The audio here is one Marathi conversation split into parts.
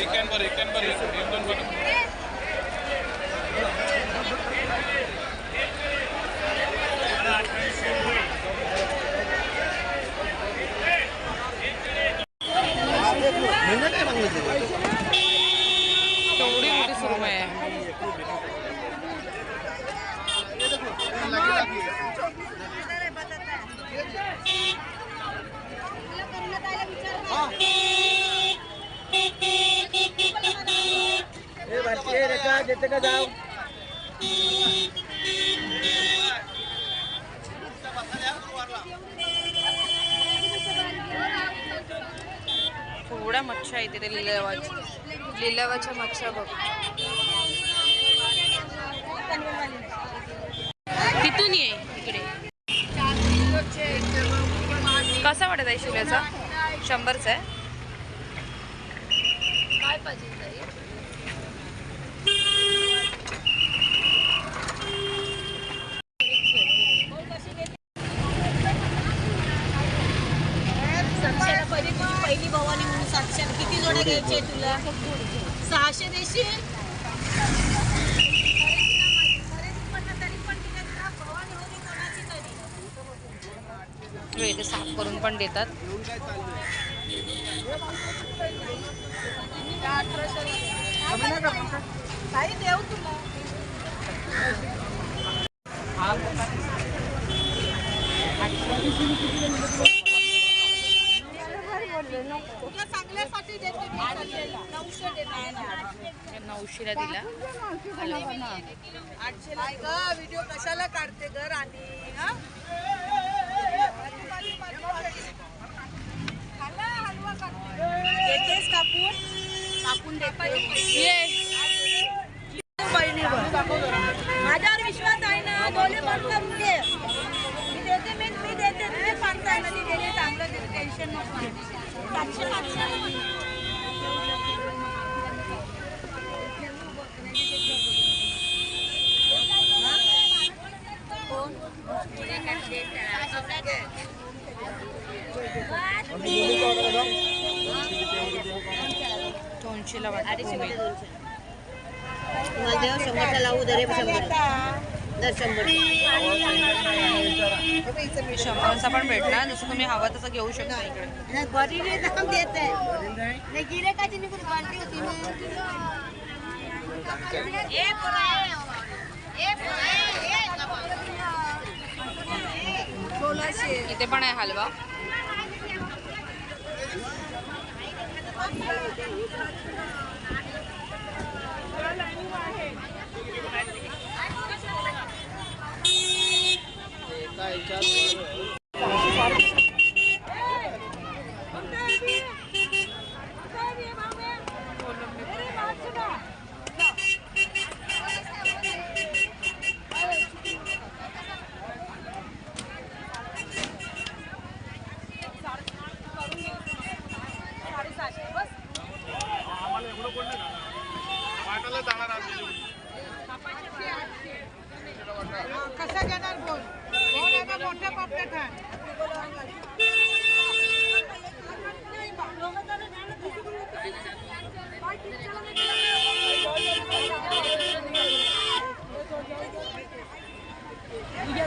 एक कॅन एक कॅन एक दोन पण केवढी मोठी सुरमई आहे थोड्या मच्छा आहे तिथे लिलावाच्या लिलावाच्या मच्छ्या बघ. तिथून ये इकडे. कसा वाटत आहे शिवल्याचा शंभरचा आहे? काय पाहिजे? किती घ्यायचे तुला सहाशे देशील? साफ करून पण देतात. काही देऊ तुला. उशिरा दिला. ग व्हिडिओ कशाला काढते ग राणी? देतेस कापून? कापून देते. ये. माझ्यावर विश्वास आहे ना डोले बंद करून दे मी देते मी मी देते तुझे सांगताय ना ती देते चांगलं देते टेन्शन नको सातशे सातशे दोनशेला पण भेटणार जसं तुम्ही हवा तसं घेऊ शकता इकडे. बरीने दाम देत. आहे गिरेकाची निघून बांधली होती इथे पण आहे हलवा.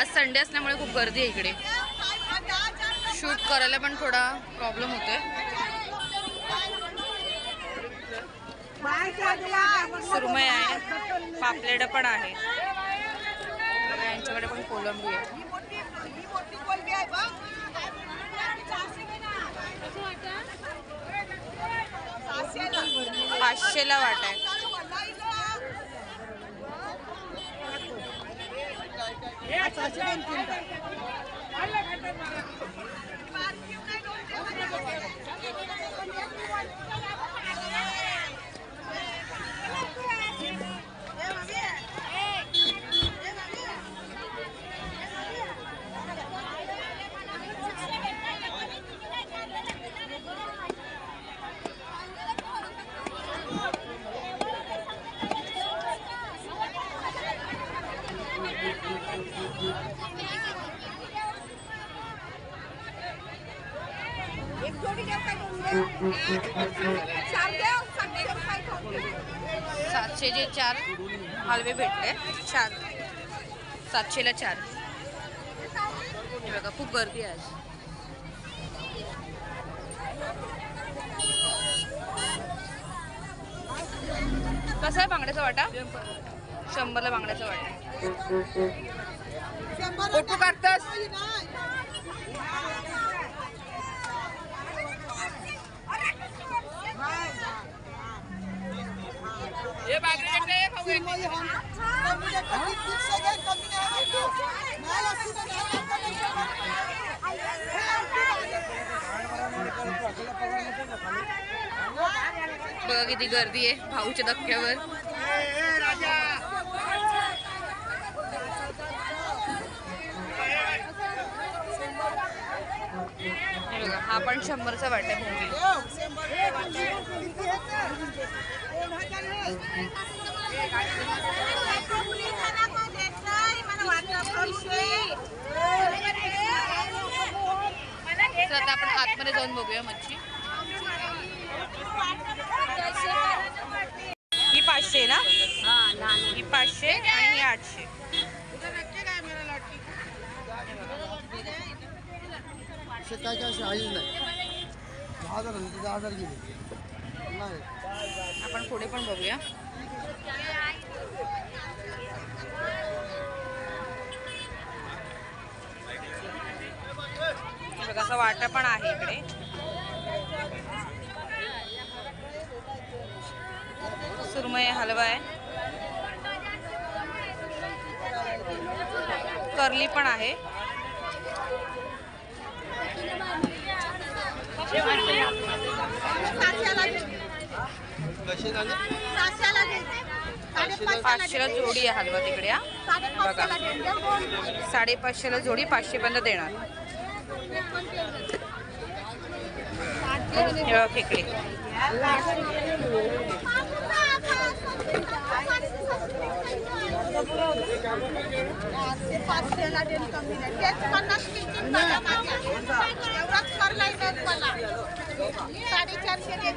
आज संडे असल्यामुळे खूप गर्दी आहे इकडे. शूट करायला पण थोडा प्रॉब्लेम होतोय. सुरमय आहे. पापलेट पण आहे. यांच्याकडे पण कोलंबी आहे. पाचशेला वाट आहे सहाशे दोन सातशेचे चार हलवे भेटले. चार. सातशेला चार. हे बघा खूप गर्दी आहे आज. कसा आहे बांगड्याचा वाटा? शंभरला बांगड्याचा वाटा. फोटो काढतोस हे बांगडे भेटले, खाऊ घे. बघा किती गर्दी आहे भाऊच्या धक्क्यावर. हे पण शंभरचा वाटा भोंगी तर आता आपण आतमध्ये जाऊन बघूया मच्छी. ही पाचशे ना? ही पाचशे आणि ही आठशे. असे काय काय असे आहेच नाही. दहा हजार आणि दहा हजार गेले. नाही. आपण पुढे पण बघूया. कसं बघा वाटा पण आहे इकडे. सुरमय हलवा आहे. करली पण आहे. पाचशेला जोडी आहे हलवा तिकडे बघा. साडेपाचशेला जोडी पाचशे पर्यंत देणार खेकडे.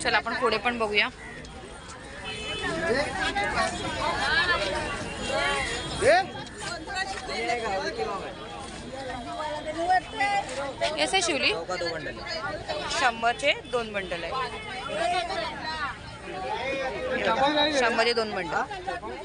चला आपण पुढे पण बघूया. कसे शिवली? शंभरचे दोन बंडल आहे. शंभरचे दोन बंडल.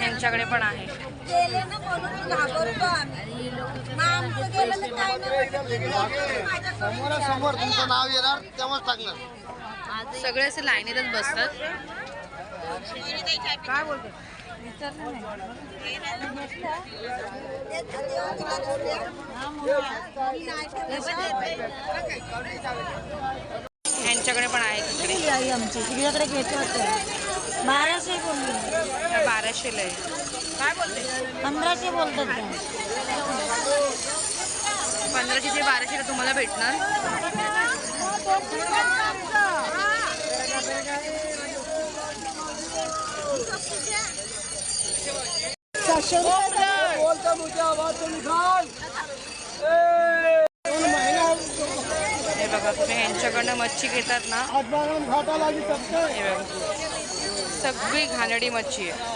यांच्याकडे पण आहे. समोरासमोर तुमचं नाव येणार तेव्हाच टाकणार. सगळे असे लाईनीतच बसतात. काय बोलतो? यांच्याकडे पण आहे तिकडे. आई आमची तुझ्याकडे घेत त्या बाराशेला आहे. काय बोलते? पंधराशे बोलतात ते. पंधराशे ते बाराशेला तुम्हाला भेटणार. सहाशे रुपये बोलता मुझे आवाज तो निकाल हे बघा तुम्ही यांच्याकडनं मच्छी घेतात ना? हे बघा. सगळी घाणडी मच्छी आहे.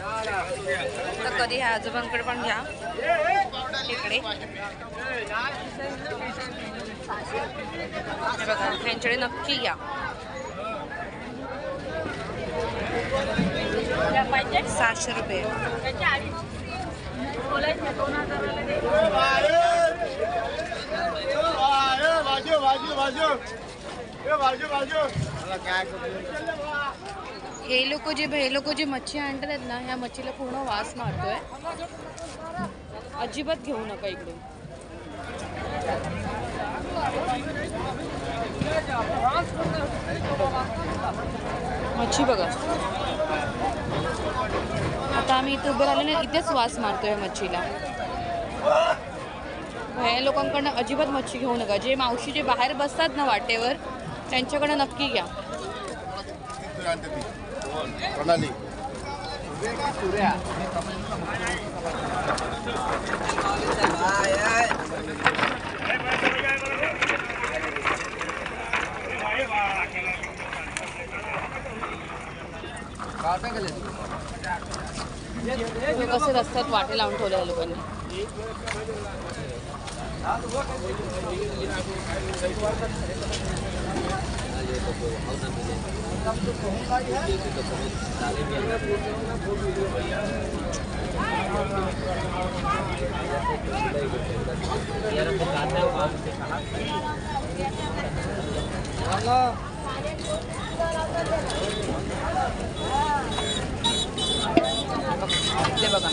तर कधी ह्या आजोबांकडे पण घ्या. इकडे. बघा ह्यांच्याकडे नक्की या. सहाशे रुपये. हे लोक जे हे लोक जी मच्छी आणतात आहेत ना ह्या मच्छीला पूर्ण वास मारतोय. अजिबात घेऊ नका इकडून. मच्छी बघा. आता आम्ही इथे उभे राहिले ना इथेच वास मारतोय मच्छीला. ह्या लोकांकडनं अजिबात मच्छी घेऊ नका. जे मावशी जे बाहेर बसतात ना वाटेवर त्यांच्याकडनं नक्की घ्या. प्रणाली. कसे रस्त्यात वाटे लावून ठेवले या लोकांनी ते बघा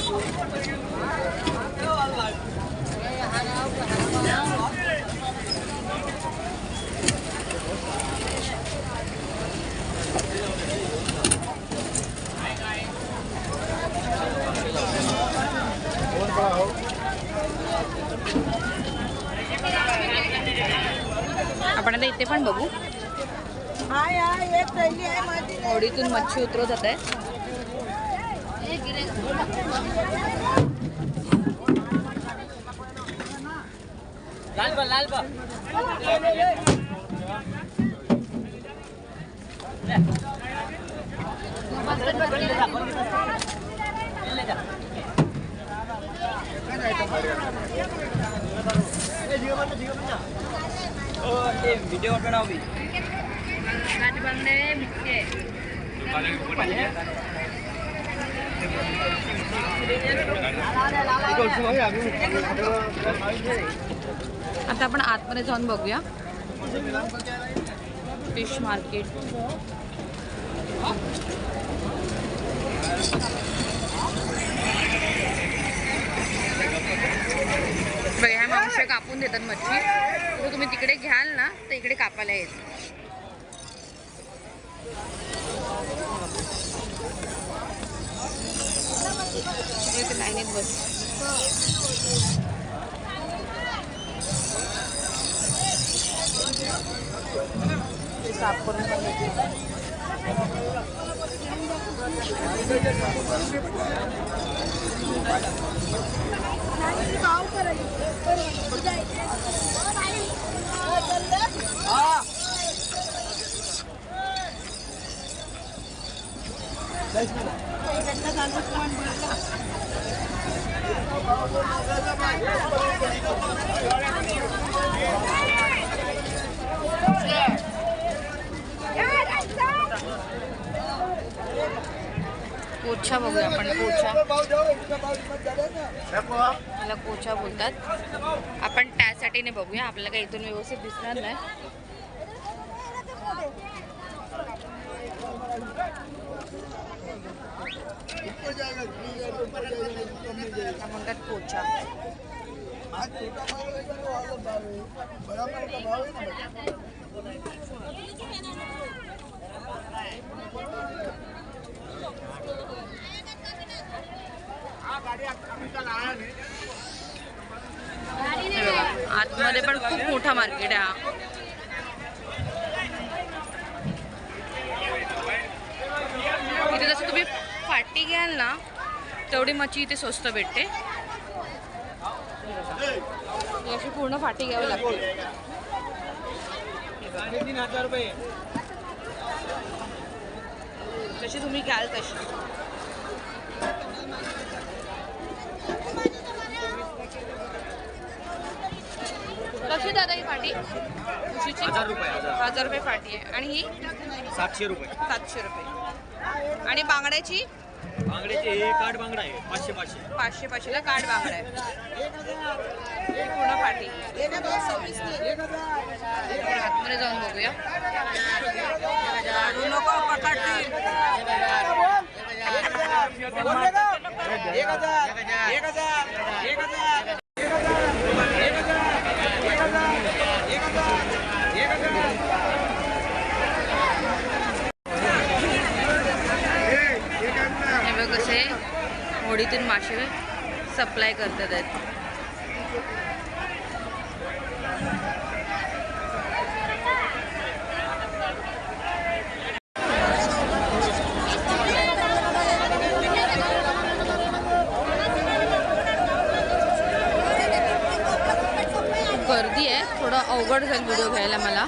आपण आता इथे पण बघू. हाय हाय एक थैली आहे माझी. होडीतून मच्छी उतरवत जात आहे आता आपण आतमध्ये जाऊन बघूया. फिश मार्केट बघा मावश्या कापून देतात मच्छी. तुम्ही तिकडे घ्याल ना तर इकडे कापायला येईल. इथे लाईनीत बस ते साफ करून पण देते. कोछा बघूया आपण पोछा. मला पोछा बोलतात. आपण त्यासाठी नाही बघूया आपल्याला काही इथून व्यवस्थित दिसणार नाही ऊपर जाएगा ठीक है ऊपर जाएगा कम में जाएगा त्या म्हणतात पोचा आज छोटा माल है तो वाला भाव है बड़ा माल का भाव है ना हे बघा, आतमध्ये पण खूप मोठा मार्केट आहे हा इथे जसं फाटी घ्याल ना तेवढी मच्छी इथे स्वस्त भेटते. अशी पूर्ण फाटी घ्यावी लागते. जशी तुम्ही घ्याल तशी. कशी दादा ही फाटी उशीची? हजार रुपये हजार. हजार रुपये फाटी आहे. आणि ही? सातशे रुपये. सातशे रुपये. आणि बांगड्याची? बांगड्याचे हे काठ बांगडा आहे पाचशे पाचशे. पाचशे पाचशेला काठ बांगडा आहे. ही पूर्ण आपण आतमध्ये जाऊन बघूया. हे बघ कसे होडीतून सप्लाय करतात आहेत. खूप गर्दी आहे थोडं अवघड जाईल व्हिडिओ घ्यायला मला.